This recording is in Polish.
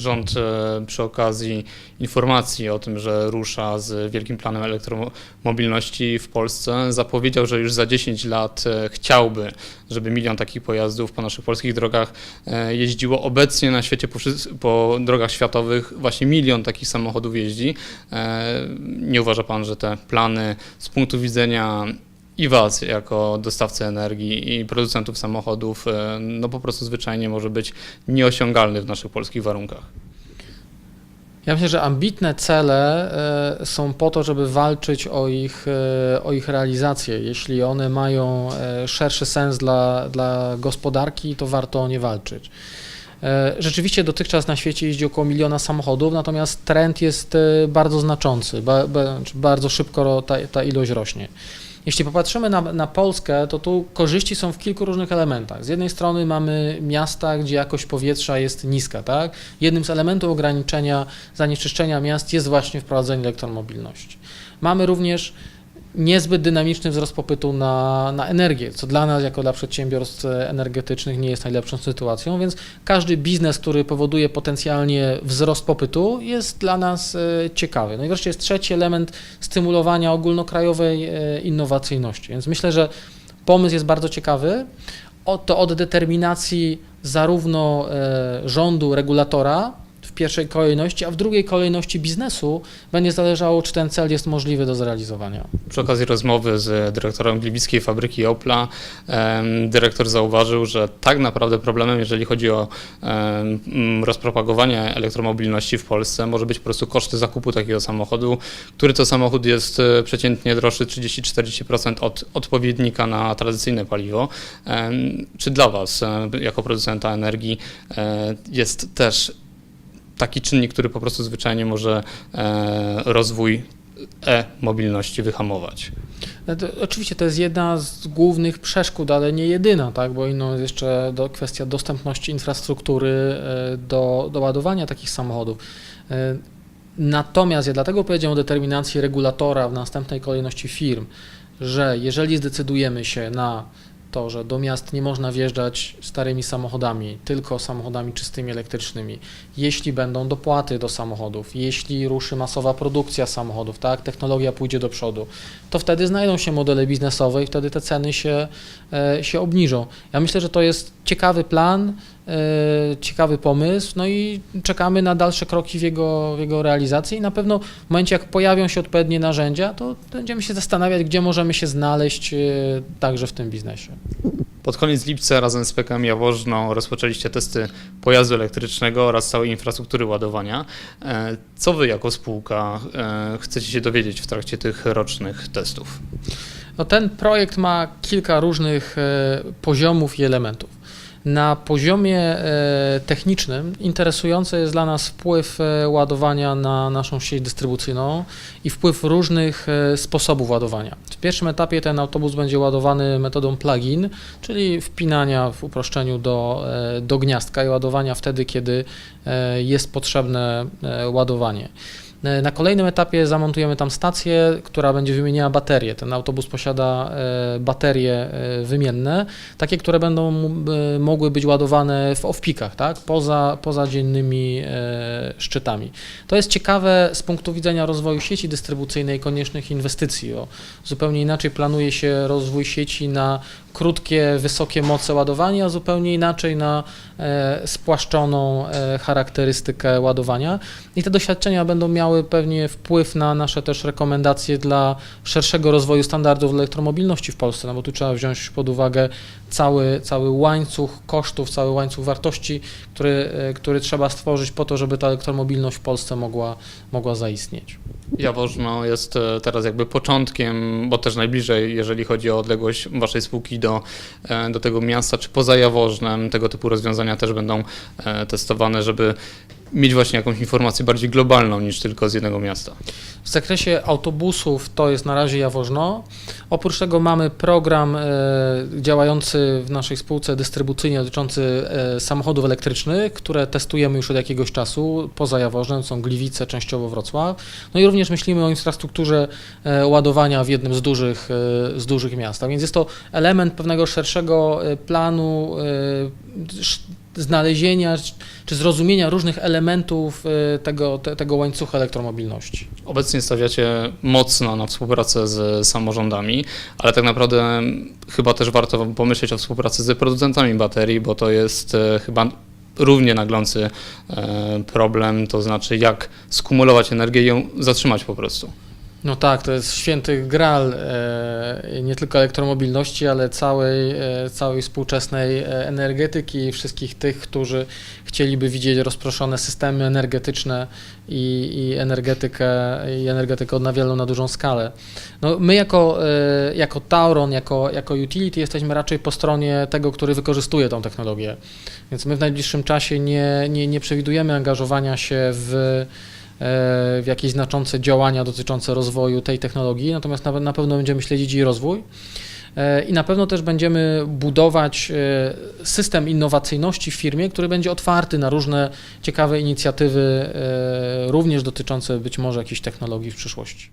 rząd e, przy okazji informacji o tym, że rusza z wielkim planem elektromobilności w Polsce, zapowiedział, że już za 10 lat e, chciałby, żeby milion takich pojazdów po naszych polskich drogach e, jeździło. Obecnie na świecie po, po drogach światowych właśnie milion takich samochodów jeździ. Nie uważa Pan, że te plany z punktu widzenia i Was jako dostawcy energii i producentów samochodów, e, no po prostu zwyczajnie może być nieosiągalny w naszych polskich warunkach. Ja myślę, że ambitne cele e, są po to, żeby walczyć o ich, e, o ich realizację. Jeśli one mają szerszy sens dla, dla gospodarki, to warto o nie walczyć. Rzeczywiście dotychczas na świecie jeździ około miliona samochodów, natomiast trend jest bardzo znaczący, znaczy bardzo szybko ta, ta ilość rośnie. Jeśli popatrzymy na, na Polskę, to tu korzyści są w kilku różnych elementach. Z jednej strony mamy miasta, gdzie jakość powietrza jest niska, tak? Jednym z elementów ograniczenia zanieczyszczenia miast jest właśnie wprowadzenie elektromobilności. Mamy również niezbyt dynamiczny wzrost popytu na, na energię, co dla nas, jako dla przedsiębiorstw energetycznych, nie jest najlepszą sytuacją, więc każdy biznes, który powoduje potencjalnie wzrost popytu, jest dla nas e, ciekawy. No i wreszcie jest trzeci element stymulowania ogólnokrajowej e, innowacyjności. Więc myślę, że pomysł jest bardzo ciekawy. O, to od determinacji zarówno e, rządu, regulatora pierwszej kolejności, a w drugiej kolejności biznesu będzie zależało, czy ten cel jest możliwy do zrealizowania. Przy okazji rozmowy z dyrektorem gliwickiej fabryki Opla, dyrektor zauważył, że tak naprawdę problemem, jeżeli chodzi o rozpropagowanie elektromobilności w Polsce, może być po prostu koszty zakupu takiego samochodu, który to samochód jest e, przeciętnie droższy 30-40% od odpowiednika na tradycyjne paliwo. Czy dla Was, e, jako producenta energii, e, jest też taki czynnik, który po prostu zwyczajnie może e, rozwój e-mobilności wyhamować? No to, oczywiście to jest jedna z głównych przeszkód, ale nie jedyna, tak? bo inną jest jeszcze do, kwestia dostępności infrastruktury e, do, do ładowania takich samochodów. E, Natomiast ja dlatego powiedziałem o determinacji regulatora w następnej kolejności firm, że jeżeli zdecydujemy się na to, że do miast nie można wjeżdżać starymi samochodami, tylko samochodami czystymi elektrycznymi, jeśli będą dopłaty do samochodów, jeśli ruszy masowa produkcja samochodów, tak, technologia pójdzie do przodu, to wtedy znajdą się modele biznesowe i wtedy te ceny się, e, się obniżą. Ja myślę, że to jest ciekawy plan, ciekawy pomysł, no i czekamy na dalsze kroki w jego, w jego realizacji i na pewno w momencie, jak pojawią się odpowiednie narzędzia, to będziemy się zastanawiać, gdzie możemy się znaleźć e, także w tym biznesie. Pod koniec lipca razem z PKM Jaworzno rozpoczęliście testy pojazdu elektrycznego oraz całej infrastruktury ładowania. E, Co wy jako spółka e, chcecie się dowiedzieć w trakcie tych rocznych testów? No ten projekt ma kilka różnych e, poziomów i elementów. Na poziomie e, technicznym interesujący jest dla nas wpływ e, ładowania na naszą sieć dystrybucyjną i wpływ różnych e, sposobów ładowania. W pierwszym etapie ten autobus będzie ładowany metodą plug-in, czyli wpinania w uproszczeniu do, do gniazdka i ładowania wtedy, kiedy jest potrzebne ładowanie. E, Na kolejnym etapie zamontujemy tam stację, która będzie wymieniała baterie. Ten autobus posiada e, baterie e, wymienne, takie, które będą mogły być ładowane w off-peakach, tak? poza, poza dziennymi szczytami. To jest ciekawe z punktu widzenia rozwoju sieci dystrybucyjnej i koniecznych inwestycji. O, zupełnie inaczej planuje się rozwój sieci na krótkie, wysokie moce ładowania, a zupełnie inaczej na e, spłaszczoną e, charakterystykę ładowania. I te doświadczenia będą miały pewnie wpływ na nasze też rekomendacje dla szerszego rozwoju standardów elektromobilności w Polsce, no bo tu trzeba wziąć pod uwagę cały, cały łańcuch kosztów, cały łańcuch wartości, który, e, który trzeba stworzyć po to, żeby ta elektromobilność w Polsce mogła, mogła zaistnieć. Jaworzno jest teraz jakby początkiem, bo też najbliżej, jeżeli chodzi o odległość waszej spółki do, e, do tego miasta, czy poza Jaworznem, tego typu rozwiązania też będą e, testowane, żeby mieć właśnie jakąś informację bardziej globalną niż tylko z jednego miasta. W zakresie autobusów to jest na razie Jaworzno. Oprócz tego mamy program e, działający w naszej spółce dystrybucyjnie dotyczący e, samochodów elektrycznych, które testujemy już od jakiegoś czasu. Poza Jaworznem są Gliwice, częściowo Wrocław. No i również myślimy o infrastrukturze e, ładowania w jednym z dużych, z dużych miast. Więc jest to element pewnego szerszego planu znalezienia czy zrozumienia różnych elementów e, tego, te, tego łańcucha elektromobilności. Obecnie stawiacie mocno na współpracę z samorządami, ale tak naprawdę chyba też warto pomyśleć o współpracy z producentami baterii, bo to jest e, chyba równie naglący e, problem, to znaczy jak skumulować energię i ją zatrzymać po prostu. No tak, to jest święty gral e, nie tylko elektromobilności, ale całej, e, całej współczesnej e, energetyki i wszystkich tych, którzy chcieliby widzieć rozproszone systemy energetyczne i, i, energetykę, i energetykę odnawialną na dużą skalę. No, my jako, jako Tauron, jako, jako utility jesteśmy raczej po stronie tego, który wykorzystuje tą technologię. Więc my w najbliższym czasie nie, nie, nie przewidujemy angażowania się w w jakieś znaczące działania dotyczące rozwoju tej technologii, natomiast na, na pewno będziemy śledzić jej rozwój. E, I na pewno też będziemy budować e, system innowacyjności w firmie, który będzie otwarty na różne ciekawe inicjatywy, e, również dotyczące być może jakichś technologii w przyszłości.